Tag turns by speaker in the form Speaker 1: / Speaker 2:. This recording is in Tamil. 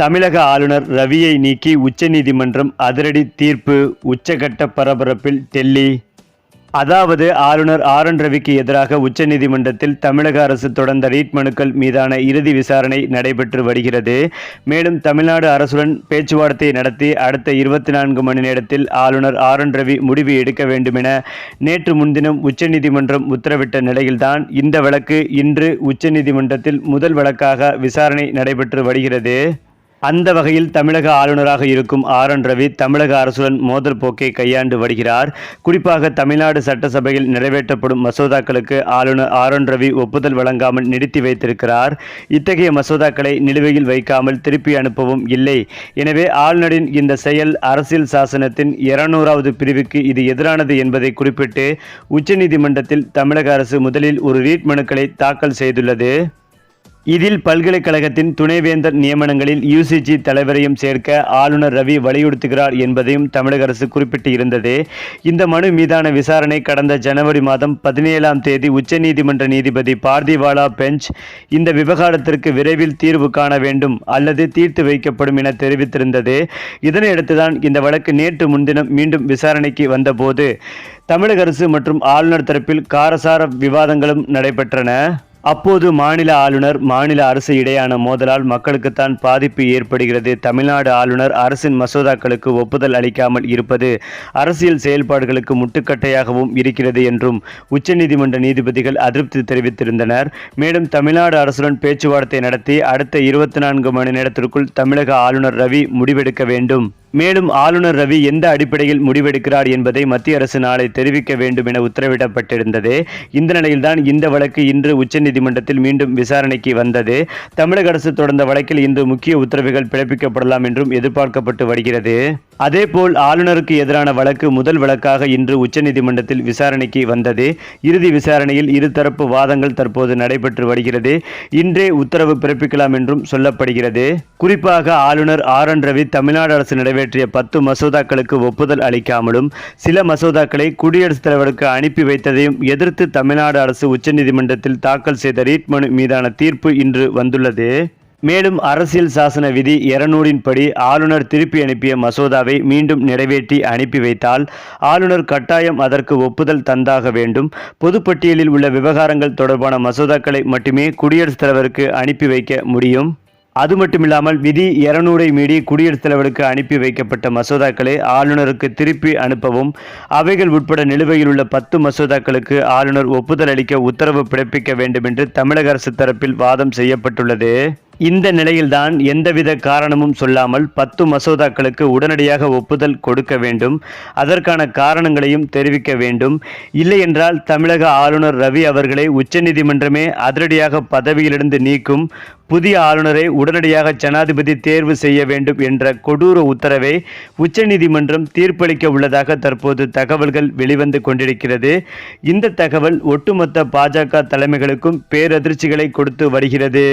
Speaker 1: தமிழக ஆளுநர் ரவியை நீக்கி உச்சநீதிமன்றம் அதிரடி தீர்ப்பு உச்சகட்ட பரபரப்பில் டெல்லி. அதாவது ஆளுநர் ஆர் என் ரவிக்கு எதிராக உச்சநீதிமன்றத்தில் தமிழக அரசு தொடர்ந்த ரீட் மனுக்கள் மீதான இறுதி விசாரணை நடைபெற்று வருகிறது. மேலும் தமிழ்நாடு அரசுடன் பேச்சுவார்த்தை நடத்தி அடுத்த இருபத்தி நான்கு மணி நேரத்தில் ஆளுநர் ஆர் என் ரவி முடிவு எடுக்க வேண்டுமென நேற்று முன்தினம் உச்சநீதிமன்றம் உத்தரவிட்ட நிலையில்தான் இந்த வழக்கு இன்று உச்சநீதிமன்றத்தில் முதல் வழக்காக விசாரணை நடைபெற்று வருகிறது. அந்த வகையில் தமிழக ஆளுநராக இருக்கும் ஆர் என் ரவி தமிழக அரசுடன் மோதல் போக்கை கையாண்டு வருகிறார். குறிப்பாக தமிழ்நாடு சட்டசபையில் நிறைவேற்றப்படும் மசோதாக்களுக்கு ஆளுநர் ஆர் என் ரவி ஒப்புதல் வழங்காமல் நிறுத்தி வைத்திருக்கிறார். இத்தகைய மசோதாக்களை நிலுவையில் வைக்காமல் திருப்பி அனுப்பவும் இல்லை. எனவே ஆளுநரின் இந்த செயல் அரசியல் சாசனத்தின் இருநூறாவது பிரிவுக்கு இது எதிரானது என்பதை குறிப்பிட்டு உச்சநீதிமன்றத்தில் தமிழக அரசு முதலில் ஒரு ரீட் மனுக்களை தாக்கல் செய்துள்ளது. இதில் பல்கலைக்கழகத்தின் துணைவேந்தர் நியமனங்களில் யூசிஜி தலைவரையும் சேர்க்க ஆளுநர் ரவி வலியுறுத்துகிறார் என்பதையும் தமிழக அரசு குறிப்பிட்டு இருந்தது இந்த மனு மீதான விசாரணை கடந்த ஜனவரி மாதம் பதினேழாம் தேதி உச்சநீதிமன்ற நீதிபதி பார்திவாலா பெஞ்ச் இந்த விவகாரத்திற்கு விரைவில் தீர்வு காண வேண்டும் அல்லது தீர்த்து வைக்கப்படும் என தெரிவித்திருந்தது. இதனையடுத்துதான் இந்த வழக்கு நேற்று முன்தினம் மீண்டும் விசாரணைக்கு வந்தபோது. தமிழக அரசு மற்றும் ஆளுநர் தரப்பில் காரசார விவாதங்களும் நடைபெற்றன. அப்போது மாநில ஆளுநர் மாநில அரசு இடையான மோதலால் மக்களுக்குத்தான் பாதிப்பு ஏற்படுகிறது. தமிழ்நாடு ஆளுநர் அரசின் மசோதாக்களுக்கு ஒப்புதல் அளிக்காமல் இருப்பது அரசியல் செயல்பாடுகளுக்கு முட்டுக்கட்டையாகவும் இருக்கிறது என்றும் உச்சநீதிமன்ற நீதிபதிகள் அதிருப்தி தெரிவித்திருந்தனர். மேலும் தமிழ்நாடு அரசுடன் பேச்சுவார்த்தை நடத்தி அடுத்த இருபத்தி நான்கு மணி நேரத்திற்குள் தமிழக ஆளுநர் ரவி முடிவெடுக்க வேண்டும். மேலும் ஆளுநர் ரவி எந்த அடிப்படையில் முடிவெடுக்கிறார் என்பதை மத்திய அரசு நாளை தெரிவிக்க வேண்டும் என உத்தரவிடப்பட்டிருந்தது. இந்த நிலையில்தான் இந்த வழக்கு இன்று உச்சநீதிமன்றத்தில் மீண்டும் விசாரணைக்கு வந்தது. தமிழக அரசு தொடர்ந்த வழக்கில் இன்று முக்கிய உத்தரவுகள் பிறப்பிக்கப்படலாம் என்றும் எதிர்பார்க்கப்பட்டு வருகிறது. அதேபோல் ஆளுநருக்கு எதிரான வழக்கு முதல் வழக்காக இன்று உச்சநீதிமன்றத்தில் விசாரணைக்கு வந்தது. இறுதி விசாரணையில் இருதரப்பு வாதங்கள் தற்போது நடைபெற்று வருகிறது. இன்றே உத்தரவு பிறப்பிக்கலாம் என்றும் சொல்லப்படுகிறது. குறிப்பாக ஆளுநர் ஆர். என். ரவி தமிழ்நாடு அரசு நிறைவேற்றிய பத்து மசோதாக்களுக்கு ஒப்புதல் அளிக்காமலும் சில மசோதாக்களை குடியரசுத் தலைவருக்கு அனுப்பி வைத்ததையும் எதிர்த்து தமிழ்நாடு அரசு உச்சநீதிமன்றத்தில் தாக்கல் செய்த ரீட் மனு மீதான தீர்ப்பு இன்று வந்துள்ளது. மேலும் அரசியல் சாசன விதி இருநூறின் படி ஆளுநர் திருப்பி அனுப்பிய மசோதாவை மீண்டும் நிறைவேற்றி அனுப்பி வைத்தால் ஆளுநர் கட்டாயம் அதற்கு ஒப்புதல் தந்தாக வேண்டும். பொதுப்பட்டியலில் உள்ள விவகாரங்கள் தொடர்பான மசோதாக்களை மட்டுமே குடியரசுத் தலைவருக்கு அனுப்பி வைக்க முடியும். அது மட்டுமில்லாமல் விதி இருநூறை மீறி குடியரசுத் தலைவருக்கு அனுப்பி வைக்கப்பட்ட மசோதாக்களை ஆளுநருக்கு திருப்பி அனுப்பவும் அவைகள் உட்பட நிலுவையில் உள்ள பத்து மசோதாக்களுக்கு ஆளுநர் ஒப்புதல் அளிக்க உத்தரவு பிறப்பிக்க வேண்டும் என்று தமிழக அரசு தரப்பில் வாதம் செய்யப்பட்டுள்ளது. இந்த நிலையில்தான் எந்தவித காரணமும் சொல்லாமல் பத்து மசோதாக்களுக்கு உடனடியாக ஒப்புதல் கொடுக்க வேண்டும். அதற்கான காரணங்களையும் தெரிவிக்க வேண்டும். இல்லையென்றால் தமிழக ஆளுநர் ரவி அவர்களை உச்சநீதிமன்றமே அதிரடியாக பதவியிலிருந்து நீக்கும் புதிய ஆளுநரை உடனடியாக ஜனாதிபதி தேர்வு செய்ய வேண்டும் என்ற கொடூர உத்தரவை உச்சநீதிமன்றம் தீர்ப்பளிக்க உள்ளதாக தற்போது தகவல்கள் வெளிவந்து கொண்டிருக்கிறது. இந்த தகவல் ஒட்டுமொத்த பாஜக தலைமைகளுக்கும் பேரதிர்ச்சிகளை கொடுத்து வருகிறது.